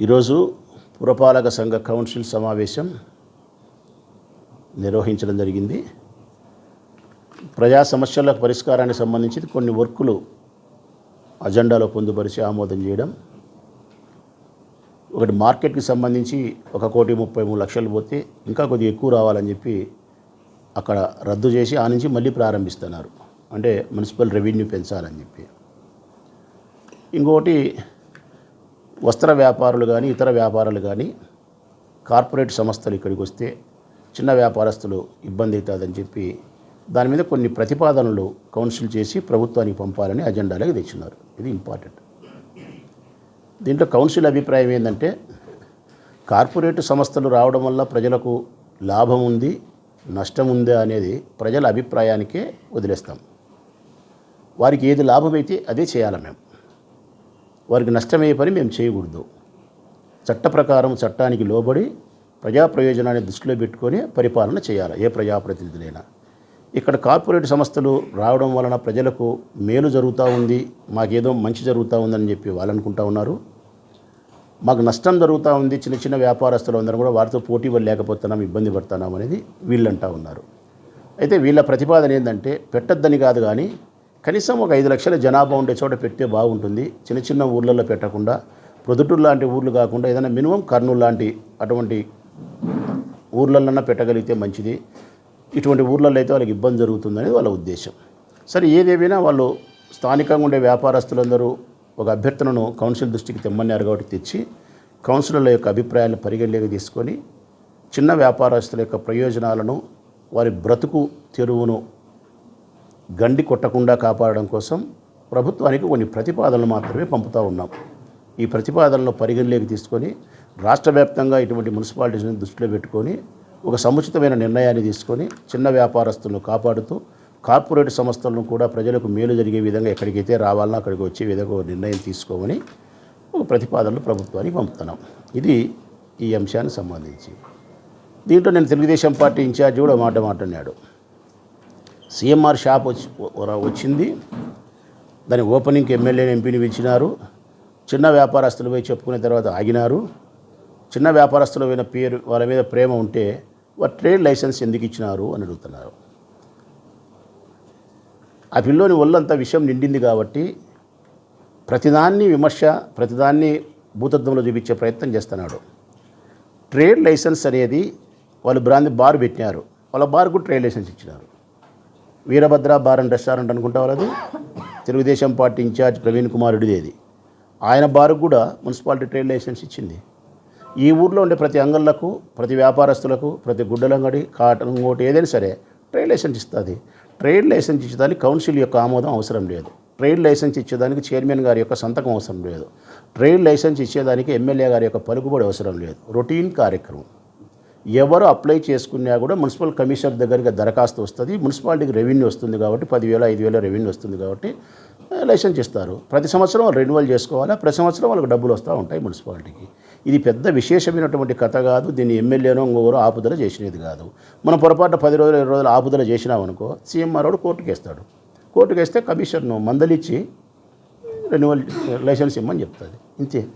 ఈరోజు పురపాలక సంఘ కౌన్సిల్ సమావేశం నిర్వహించడం జరిగింది. ప్రజా సమస్యల పరిష్కారానికి సంబంధించి కొన్ని వర్కులు అజెండాలో పొందుపరిచి ఆమోదం చేయడం. ఒకటి మార్కెట్కి సంబంధించి ఒక కోటి ముప్పై మూడు లక్షలు పోతే ఇంకా కొద్దిగా ఎక్కువ రావాలని చెప్పి అక్కడ రద్దు చేసి ఆ నుంచి మళ్ళీ ప్రారంభిస్తున్నారు. అంటే మున్సిపల్ రెవెన్యూ పెంచాలని చెప్పి. ఇంకోటి వస్త్ర వ్యాపారులు కానీ ఇతర వ్యాపారాలు కానీ కార్పొరేట్ సంస్థలు ఇక్కడికి వస్తే చిన్న వ్యాపారస్తులు ఇబ్బంది అవుతుందని చెప్పి దాని మీద కొన్ని ప్రతిపాదనలు కౌన్సిల్ చేసి ప్రభుత్వానికి పంపాలని అజెండాలోకి తెచ్చినారు. ఇది ఇంపార్టెంట్. దీంట్లో కౌన్సిల్ అభిప్రాయం ఏంటంటే కార్పొరేట్ సంస్థలు రావడం వల్ల ప్రజలకు లాభం ఉంది నష్టం ఉందా అనేది ప్రజల అభిప్రాయానికే వదిలేస్తాం. వారికి ఏది లాభమైతే అదే చేయాలి మేము. వారికి నష్టమయ్యే పని మేము చేయకూడదు. చట్ట ప్రకారం చట్టానికి లోబడి ప్రజా ప్రయోజనాన్ని దృష్టిలో పెట్టుకొని పరిపాలన చేయాలి ఏ ప్రజాప్రతినిధులైనా. ఇక్కడ కార్పొరేట్ సంస్థలు రావడం వలన ప్రజలకు మేలు జరుగుతూ ఉంది మాకేదో మంచి జరుగుతూ ఉందని చెప్పి వాళ్ళు అనుకుంటా ఉన్నారు. మాకు నష్టం జరుగుతూ ఉంది చిన్న చిన్న వ్యాపారస్తులు అందరం కూడా వారితో పోటీ వల్ల లేకపోతున్నాం ఇబ్బంది పడుతున్నాం అనేది వీళ్ళంటా ఉన్నారు. అయితే వీళ్ళ ప్రతిపాదన ఏంటంటే పెట్టొద్దని కాదు కానీ కనీసం ఒక ఐదు లక్షల జనాభా ఉండే చోట పెడితే బాగుంటుంది. చిన్న చిన్న ఊర్లలో పెట్టకుండా ప్రొద్దుటూరు లాంటి ఊర్లు కాకుండా ఏదైనా మినిమం కర్నూలు లాంటి అటువంటి ఊర్లలోనే పెట్టగలిగితే మంచిది. ఇటువంటి ఊర్లలో అయితే వాళ్ళకి ఇబ్బంది జరుగుతుందనేది వాళ్ళ ఉద్దేశం. సరే ఏదేమైనా వాళ్ళు స్థానికంగా ఉండే వ్యాపారస్తులందరూ ఒక అభ్యర్థనను కౌన్సిల్ దృష్టికి తెమ్మన్నారు కాబట్టి తెచ్చి కౌన్సిలర్ల యొక్క అభిప్రాయాలను పరిగణలోకి తీసుకొని చిన్న వ్యాపారస్తుల యొక్క ప్రయోజనాలను వారి బ్రతుకు తెరువును గండి కొట్టకుండా కాపాడడం కోసం ప్రభుత్వానికి కొన్ని ప్రతిపాదనలు మాత్రమే పంపుతూ ఉన్నాం. ఈ ప్రతిపాదనలు పరిగణలోకి తీసుకొని రాష్ట్ర వ్యాప్తంగా ఇటువంటి మున్సిపాలిటీస్ని దృష్టిలో పెట్టుకొని ఒక సముచితమైన నిర్ణయాన్ని తీసుకొని చిన్న వ్యాపారస్తులను కాపాడుతూ కార్పొరేట్ సంస్థలను కూడా ప్రజలకు మేలు జరిగే విధంగా ఎక్కడికైతే రావాలన్నా అక్కడికి వచ్చే విధంగా ఒక నిర్ణయం తీసుకోమని ఒక ప్రతిపాదనలు ప్రభుత్వానికి పంపుతున్నాం. ఇది ఈ అంశానికి సంబంధించి. దీంట్లో నేను తెలుగుదేశం పార్టీ ఇన్ఛార్జి కూడా మాట మాట్లాడాడు సీఎంఆర్ షాప్ వచ్చి వచ్చింది. దాని ఓపెనింగ్కి ఎమ్మెల్యేని ఎంపీని పిలిచినారు. చిన్న వ్యాపారస్తులు పోయి చెప్పుకునే తర్వాత ఆగినారు. చిన్న వ్యాపారస్తుల మీద పేరు వాళ్ళ మీద ప్రేమ ఉంటే వారు ట్రేడ్ లైసెన్స్ ఎందుకు ఇచ్చినారు? అని అడుగుతున్నారు. ఆ పిల్లోని ఒళ్ళంతా విషయం నిండింది కాబట్టి ప్రతిదాన్ని విమర్శ ప్రతిదాన్ని భూతత్వంలో చూపించే ప్రయత్నం చేస్తున్నాడు. ట్రేడ్ లైసెన్స్ అనేది వాళ్ళు బ్రాంది బార్ పెట్టినారు. వాళ్ళ బార్కు ట్రేడ్ లైసెన్స్ ఇచ్చినారు. వీరభద్ర బార్ అండ్ రెస్టారెంట్ అనుకుంటా వాళ్ళది. తెలుగుదేశం పార్టీ ఇన్ఛార్జ్ ప్రవీణ్ కుమార్ రెడ్డిది ఆయన బారు కూడా మున్సిపాలిటీ ట్రేడ్ లైసెన్స్ ఇచ్చింది. ఈ ఊర్లో ఉండే ప్రతి అంగళ్ళకు ప్రతి వ్యాపారస్తులకు ప్రతి గుడ్డలంగడి కాటన్ ఇంకోటి ఏదైనా సరే ట్రేడ్ లైసెన్స్ ఇస్తుంది. ట్రేడ్ లైసెన్స్ ఇచ్చేదానికి కౌన్సిల్ యొక్క ఆమోదం అవసరం లేదు. ట్రేడ్ లైసెన్స్ ఇచ్చేదానికి చైర్మన్ గారి యొక్క సంతకం అవసరం లేదు. ట్రేడ్ లైసెన్స్ ఇచ్చేదానికి ఎమ్మెల్యే గారి యొక్క పలుకుబడి అవసరం లేదు. రొటీన్ కార్యక్రమం. ఎవరు అప్లై చేసుకున్నా కూడా మున్సిపల్ కమిషనర్ దగ్గరికి దరఖాస్తు వస్తుంది. మున్సిపాలిటీకి రెవెన్యూ వస్తుంది కాబట్టి పదివేల ఐదు వేల రెవెన్యూ వస్తుంది కాబట్టి లైసెన్స్ ఇస్తారు. ప్రతి సంవత్సరం వాళ్ళు రెన్యువల్ చేసుకోవాలా? ప్రతి సంవత్సరం వాళ్ళకి డబ్బులు వస్తూ ఉంటాయి మున్సిపాలిటీకి. ఇది పెద్ద విశేషమైనటువంటి కథ కాదు. దీన్ని ఎమ్మెల్యేనో ఇంకొకరు ఆపుదల చేసినది కాదు. మనం పొరపాటున పది రోజులు ఇరవై రోజులు ఆపుదల చేసినామనుకో సీఎంఆర్ వాడు కోర్టుకు వేస్తాడు. కోర్టుకు వేస్తే కమిషన్ను మందలిచ్చి రెన్యువల్ లైసెన్స్ ఇమ్మని చెప్తుంది. ఇంతే.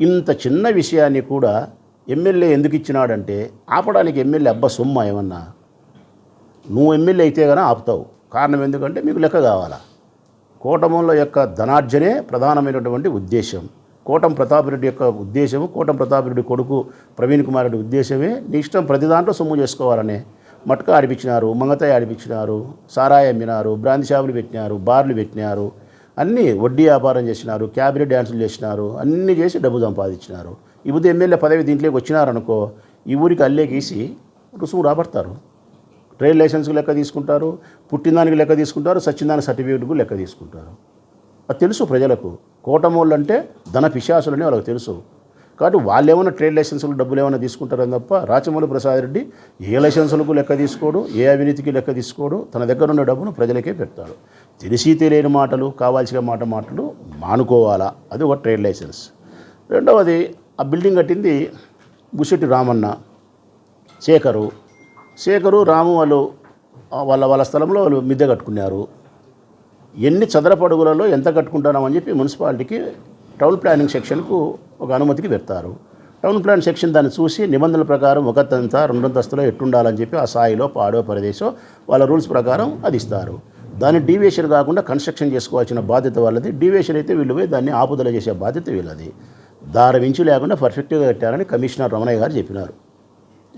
ఇంత చిన్న విషయాన్ని కూడా ఎమ్మెల్యే ఎందుకు ఇచ్చినాడంటే ఆపడానికి ఎమ్మెల్యే అబ్బా సొమ్మ ఏమన్నా? నువ్వు ఎమ్మెల్యే అయితే కానీ ఆపుతావు. కారణం ఎందుకంటే మీకు లెక్క కావాలా? కూటముల యొక్క ధనార్జనే ప్రధానమైనటువంటి ఉద్దేశం. కోటం ప్రతాపరెడ్డి యొక్క ఉద్దేశము కోటం ప్రతాపరెడ్డి కొడుకు ప్రవీణ్ కుమార్ రెడ్డి ఉద్దేశమే నీ ఇష్టం ప్రతి దాంట్లో సొమ్ము చేసుకోవాలనే. మట్క ఆడిపించినారు మంగతాయి ఆడిపించినారు సారాయి అమ్మినారు బ్రాంతి షాపులు పెట్టినారు బార్లు పెట్టినారు అన్నీ వడ్డీ వ్యాపారం చేసినారు క్యాబినెట్ డ్యాన్సులు చేసినారు అన్నీ చేసి డబ్బు సంపాదించినారు. ఇప్పుడు ఎమ్మెల్యే పదవి దీంట్లోకి వచ్చినారనుకో ఈ ఊరికి అల్లేకేసి రుసుము రాబడతారు. ట్రేడ్ లైసెన్స్కి లెక్క తీసుకుంటారు పుట్టినదానికి లెక్క తీసుకుంటారు సచ్చిందానికి సర్టిఫికేట్కు లెక్క తీసుకుంటారు. అది తెలుసు ప్రజలకు. కోటమోళ్ళు అంటే ధన పిశాసులని వాళ్ళకి తెలుసు. కాబట్టి వాళ్ళు ఏమైనా ట్రేడ్ లైసెన్సులు డబ్బులు ఏమైనా తీసుకుంటారని తప్ప రాచమల్లి ప్రసాద్ రెడ్డి ఏ లైసెన్సులకు లెక్క తీసుకోడు ఏ అవినీతికి లెక్క తీసుకోడు తన దగ్గర ఉన్న డబ్బును ప్రజలకే పెడతాడు. తెలిసి తెలియని మాటలు కావాల్సిన మాట మాటలు మానుకోవాలా? అది ఒక ట్రేడ్ లైసెన్స్. రెండవది ఆ బిల్డింగ్ కట్టింది బుషెట్టి రామన్న శేఖరు. శేఖరు రాము వాళ్ళు వాళ్ళ వాళ్ళ స్థలంలో వాళ్ళు మిద్దె కట్టుకున్నారు. ఎన్ని చదరపడుగులలో ఎంత కట్టుకుంటున్నామని చెప్పి మున్సిపాలిటీకి టౌన్ ప్లానింగ్ సెక్షన్కు ఒక అనుమతికి పెడతారు. టౌన్ ప్లాన్ సెక్షన్ దాన్ని చూసి నిబంధనల ప్రకారం ఒకతంతా రెండంతస్తులో ఎట్టుండాలని చెప్పి ఆ స్థాయిలో పాడో ప్రదేశం వాళ్ళ రూల్స్ ప్రకారం అది ఇస్తారు. దాన్ని డీవియేషన్ కాకుండా కన్స్ట్రక్షన్ చేసుకోవాల్సిన బాధ్యత వాళ్ళది. డీవియేషన్ అయితే వీళ్ళు పోయి దాన్ని ఆపుదల చేసే బాధ్యత వీళ్ళది. దారి మించి లేకుండా పర్ఫెక్ట్గా కట్టారని కమిషనర్ రమణయ్య గారు చెప్పినారు.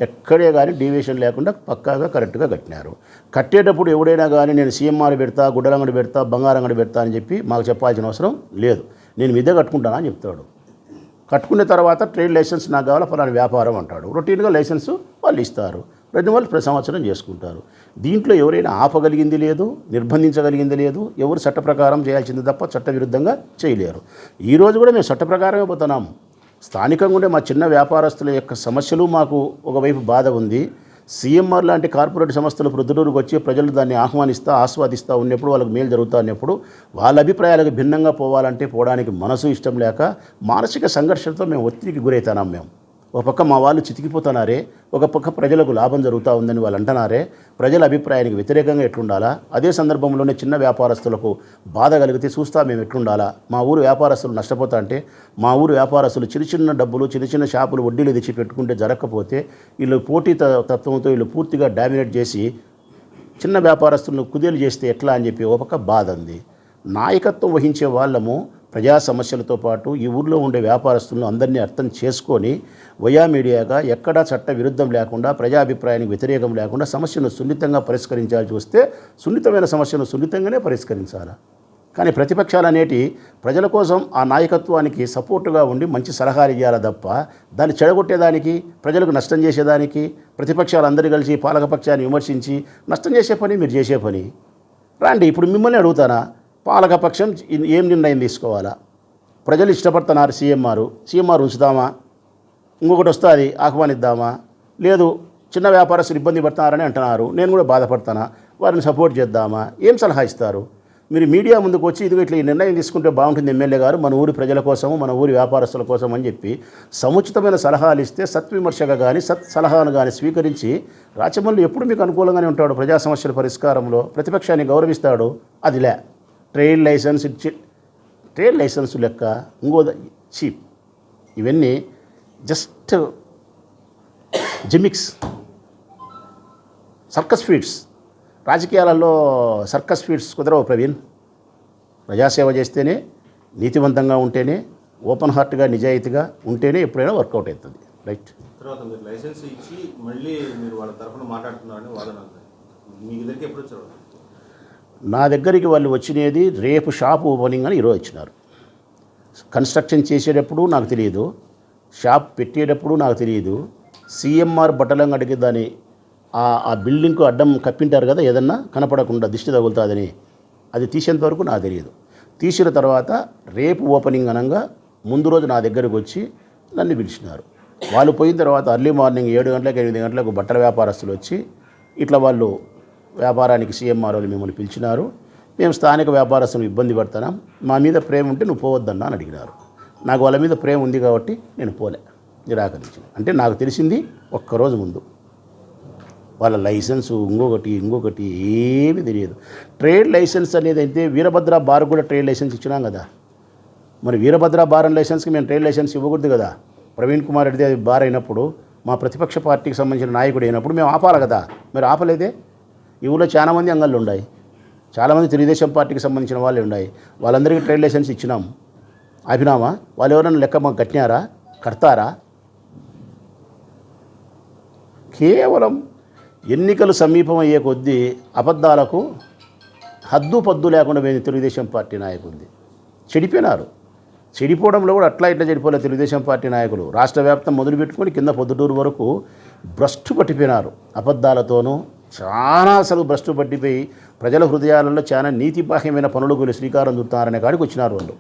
ఎక్కడే కానీ డీవియేషన్ లేకుండా పక్కాగా కరెక్ట్గా కట్టినారు. కట్టేటప్పుడు ఎవడైనా కానీ నేను సీఎంఆర్ పెడతా గుడ్డలంగడి పెడతా బంగారంగడి పెడతా అని చెప్పి మాకు చెప్పాల్సిన అవసరం లేదు. నేను మిద్దే కట్టుకుంటానా అని చెప్తాడు. కట్టుకున్న తర్వాత ట్రేడ్ లైసెన్స్ నాకు కావాలా? ఫలానా వ్యాపారం అంటాడు. రొటీన్గా లైసెన్స్ వాళ్ళు ఇస్తారు. రెన్యువల్ ప్రతి సంవత్సరం చేసుకుంటారు. దీంట్లో ఎవరైనా ఆపగలిగింది లేదు నిర్బంధించగలిగింది లేదు ఎవరు చట్ట ప్రకారం చేయాల్సింది తప్ప చట్టవిరుద్ధంగా చేయలేరు. ఈరోజు కూడా మేము చట్ట ప్రకారమే పోతున్నాం. స్థానికంగా ఉండే మా చిన్న వ్యాపారస్తుల యొక్క సమస్యలు మాకు ఒకవైపు బాధ ఉంది. సీఎంఆర్ లాంటి కార్పొరేట్ సంస్థలు ప్రొద్దుటూరుకు వచ్చి ప్రజలు దాన్ని ఆహ్వానిస్తూ ఆస్వాదిస్తూ ఉన్నప్పుడు వాళ్ళకి మేలు జరుగుతూ ఉన్నప్పుడు వాళ్ళ అభిప్రాయాలకు భిన్నంగా పోవాలంటే పోవడానికి మనసు ఇష్టం లేక మానసిక సంఘర్షణతో మేము ఒత్తిడికి గురవుతున్నాం మేము. ఒక పక్క మా వాళ్ళు చితికిపోతున్నారే ఒక పక్క ప్రజలకు లాభం జరుగుతూ ఉందని వాళ్ళు అంటున్నారే ప్రజల అభిప్రాయానికి వ్యతిరేకంగా ఎట్లుండాలా? అదే సందర్భంలోనే చిన్న వ్యాపారస్తులకు బాధ కలిగితే చూస్తా మేము ఎట్లుండాలా? మా ఊరు వ్యాపారస్తులు నష్టపోతా అంటే మా ఊరు వ్యాపారస్తులు చిన్న చిన్న డబ్బులు చిన్న చిన్న షాపులు వడ్డీలు తెచ్చి పెట్టుకుంటే జరగకపోతే వీళ్ళు పోటీ త- తత్వంతో వీళ్ళు పూర్తిగా డామినేట్ చేసి చిన్న వ్యాపారస్తులను కుదేలు చేస్తే ఎట్లా అని చెప్పి ఒక పక్క బాధ ఉంది. నాయకత్వం వహించే వాళ్ళము ప్రజా సమస్యలతో పాటు ఈ ఊర్లో ఉండే వ్యాపారస్తులను అందరినీ అర్థం చేసుకొని వయా మీడియాగా ఎక్కడా చట్ట విరుద్ధం లేకుండా ప్రజాభిప్రాయానికి వ్యతిరేకం లేకుండా సమస్యను సున్నితంగా పరిష్కరించాల్సి వస్తే సున్నితమైన సమస్యను సున్నితంగానే పరిష్కరించాలి. కానీ ప్రతిపక్షాలు అనేటి ప్రజల కోసం ఆ నాయకత్వానికి సపోర్టుగా ఉండి మంచి సలహాలు ఇవ్వాలి తప్ప దాన్ని చెడగొట్టేదానికి ప్రజలకు నష్టం చేసేదానికి ప్రతిపక్షాలు అందరూ కలిసి పాలకపక్షాన్ని విమర్శించి నష్టం చేసే పని మీరు చేసే పని. రండి ఇప్పుడు మిమ్మల్ని అడుగుతానా? పాలకపక్షం ఏం నిర్ణయం తీసుకోవాలా? ప్రజలు ఇష్టపడుతున్నారు సీఎంఆర్ సీఎంఆర్ ఉంచుదామా ఇంకొకటి వస్తుంది ఆహ్వానిద్దామా? లేదు చిన్న వ్యాపారస్తులు ఇబ్బంది పడుతున్నారని అంటున్నారు. నేను కూడా బాధపడతానా? వారిని సపోర్ట్ చేద్దామా? ఏం సలహా ఇస్తారు? మీరు మీడియా ముందుకు వచ్చి ఇదిగో ఇట్లా ఈ నిర్ణయం తీసుకుంటే బాగుంటుంది ఎమ్మెల్యే గారు మన ఊరి ప్రజల కోసము మన ఊరి వ్యాపారస్తుల కోసం అని చెప్పి సముచితమైన సలహాలు ఇస్తే సత్విమర్శగా కానీ సత్ సలహాను కానీ స్వీకరించి రాచమల్లి ఎప్పుడు మీకు అనుకూలంగానే ఉంటాడు ప్రజా సమస్యల పరిష్కారంలో? ప్రతిపక్షాన్ని గౌరవిస్తాడు? అది లే ట్రేడ్ లైసెన్స్ ఇచ్చి ట్రేడ్ లైసెన్స్ లెక్క ఇంకో చీప్ ఇవన్నీ జస్ట్ జిమిక్స్ సర్కస్ ఫీడ్స్. రాజకీయాలలో సర్కస్ ఫీడ్స్ కుదరవు ప్రవీణ్. ప్రజాసేవ చేస్తేనే నీతివంతంగా ఉంటేనే ఓపెన్ హార్ట్గా నిజాయితీగా ఉంటేనే ఎప్పుడైనా వర్కౌట్ అవుతుంది. రైట్? తర్వాత మీరు లైసెన్స్ ఇచ్చి మళ్ళీ మీరు వాళ్ళ తరఫున మాట్లాడుతున్నారని వాదన మీ దగ్గరికి ఎప్పుడు వచ్చారు? నా దగ్గరికి వాళ్ళు వచ్చినది రేపు షాప్ ఓపెనింగ్ అని ఈరోజు వచ్చినారు కన్స్ట్రక్షన్ చేసేటప్పుడు నాకు తెలియదు. షాప్ పెట్టేటప్పుడు నాకు తెలియదు. సిఎంఆర్ బట్టలంగడికి దాని ఆ బిల్డింగ్కు అడ్డం కప్పింటారు కదా ఏదన్నా కనపడకుండా దిష్టి తగులుతుందని. అది తీసేంత వరకు నాకు తెలియదు. తీసిన తర్వాత రేపు ఓపెనింగ్ అనగా ముందు రోజు నా దగ్గరకు వచ్చి నన్ను పిలిచినారు. వాళ్ళు పోయిన తర్వాత అర్లీ మార్నింగ్ ఏడు గంటలకు ఎనిమిది గంటలకు బట్టల వ్యాపారస్తులు వచ్చి ఇట్లా వాళ్ళు వ్యాపారానికి సీఎంఆర్ వాళ్ళు మిమ్మల్ని పిలిచినారు. మేము స్థానిక వ్యాపారస్తులు ఇబ్బంది పడుతున్నాం. మా మీద ప్రేమ ఉంటే నువ్వు పోవద్దన్నా అని అడిగినారు. నాకు వాళ్ళ మీద ప్రేమ ఉంది కాబట్టి నేను పోలే నిరాకరించిన. అంటే నాకు తెలిసింది ఒక్కరోజు ముందు. వాళ్ళ లైసెన్సు ఇంకొకటి ఇంకొకటి ఏమీ తెలియదు. ట్రేడ్ లైసెన్స్ అనేది అయితే వీరభద్ర బార్ కూడా ట్రేడ్ లైసెన్స్ ఇచ్చినాం కదా. మరి వీరభద్ర బార్ అండ్ లైసెన్స్కి మేము ట్రేడ్ లైసెన్స్ ఇవ్వకూడదు కదా. ప్రవీణ్ కుమార్ రెడ్డి అది బార్ అయినప్పుడు మా ప్రతిపక్ష పార్టీకి సంబంధించిన నాయకుడు అయినప్పుడు మేము ఆపాలి కదా. మీరు ఆపలేదే? ఈ ఊళ్ళో చాలామంది అంగళ్ళు ఉన్నాయి చాలామంది తెలుగుదేశం పార్టీకి సంబంధించిన వాళ్ళు ఉన్నాయి వాళ్ళందరికీ ట్రేడ్ లైసెన్స్ ఇచ్చినాం. ఆపినామా వాళ్ళు ఎవరైనా లెక్క మాకు కట్టినారా? కడతారా? కేవలం ఎన్నికలు సమీపం అయ్యే కొద్దీ అబద్ధాలకు హద్దు పద్దు లేకుండా పోయింది తెలుగుదేశం పార్టీ నాయకుడిది. చెడిపోయినారు. చెడిపోవడంలో కూడా అట్లా ఇట్లా చెడిపోలేదు తెలుగుదేశం పార్టీ నాయకులు. రాష్ట్ర వ్యాప్తం మొదలుపెట్టుకొని కింద పొద్దుటూరు వరకు భ్రష్టు పట్టిపోయినారు. అబద్ధాలతోనూ చాలా అసలు భ్రష్టు పట్టిపోయి ప్రజల హృదయాలలో చాలా నీతిబాహ్యమైన పనులకు కొన్ని శ్రీకారం చుడతారనే కాడికి వచ్చినారు వాళ్ళు.